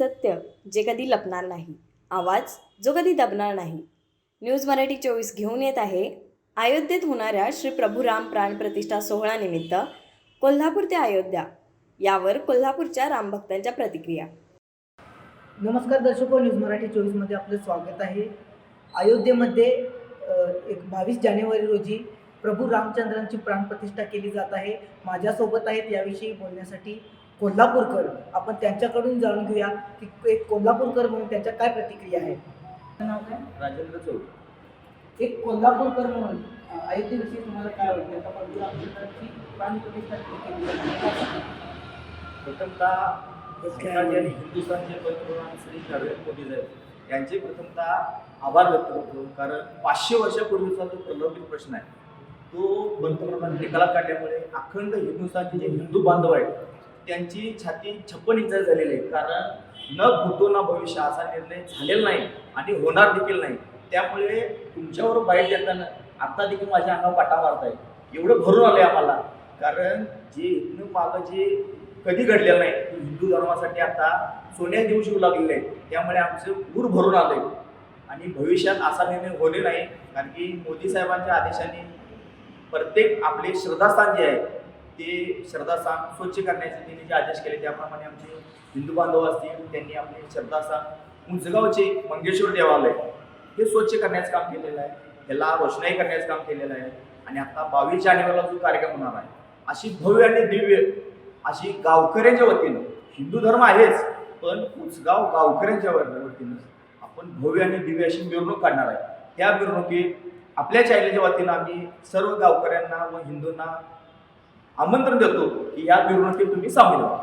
सत्य जे कधी लपणार नाही. आवाज जो कधी दबणार नाही. न्यूज मराठी चोवीस घेऊन येत आहे. अयोध्येत होणाऱ्या श्री प्रभू राम प्राण प्रतिष्ठा सोहळ्यानिमित्त कोल्हापूर ते अयोध्या यावर कोल्हापूरच्या रामभक्तांच्या प्रतिक्रिया. नमस्कार दर्शको न्यूज मराठी चोवीसमध्ये आपलं स्वागत आहे. अयोध्येमध्ये एक बावीस जानेवारी रोजी प्रभू रामचंद्रांची प्राणप्रतिष्ठा केली जात आहे. माझ्यासोबत आहेत याविषयी बोलण्यासाठी कोल्हापूरकर आपण त्यांच्याकडून जाणून घेऊया की एक कोल्हापूरकर म्हणून त्यांच्या काय प्रतिक्रिया आहेत. तुमचं नाव काय? राजेंद्र चौक. एक कोल्हापूरकर म्हणून अयोध्येविषयी तुम्हाला काय वाटतं? आता रामचंद्रांची प्राणप्रतिष्ठा आहे? प्रथमतः हिंदुस्थानचे पंतप्रधान श्री नरेंद्र मोदी साहेब यांचे प्रथमतः आभार व्यक्त करतो. कारण पाचशे वर्षापूर्वीचा जो प्रलंबित प्रश्न आहे तो पंतप्रधान निकालात काढल्यामुळे अखंड हिंदुस्थानचे जे हिंदू बांधव आहेत त्यांची छाती छप्पन इंच झालेली आहे. कारण न भूतो ना भविष्य असा निर्णय झालेला नाही आणि होणार देखील नाही. त्यामुळे तुमच्यावर बाईट देताना आत्ता देखील माझ्या अंगावर पाटा मारत आहे एवढं भरून आलं आहे आम्हाला. कारण जे इथनं मागं जे कधी घडलेलं नाही हिंदू धर्मासाठी आता सोन्या देऊ येऊ लागलेले आहे त्यामुळे आमचं ऊर भरून आलं आहे आणि भविष्यात असा निर्णय होणे नाही. कारण की मोदी साहेबांच्या आदेशाने प्रत्येक आपले श्रद्धास्थान जे आहे ते श्रद्धास्थान स्वच्छ करण्याचे त्यांनी जे आदेश केले त्याप्रमाणे आमचे हिंदू बांधव असतील त्यांनी आपले श्रद्धास्थान उंचगावचे मंगेश्वर देवालय हे स्वच्छ करण्याचं काम केलेलं आहे. ह्याला रोषणाई करण्याचं काम केलेलं आहे. आणि आता बावीस जानेवारीला जो कार्यक्रम होणार आहे अशी भव्य आणि दिव्य अशी गावकऱ्यांच्या वतीनं हिंदू धर्म आहेच पण उचगाव गावकऱ्यांच्या वतीनं आपण भव्य आणि दिव्य अशी मिरवणूक काढणार आहे. त्या मिरवणुकीत आपल्या चॅनलच्या वतीनं आम्ही सर्व गावकऱ्यांना व हिंदूंना आमंत्रण देतो की या मिरवणुकीत तुम्ही सामील व्हा.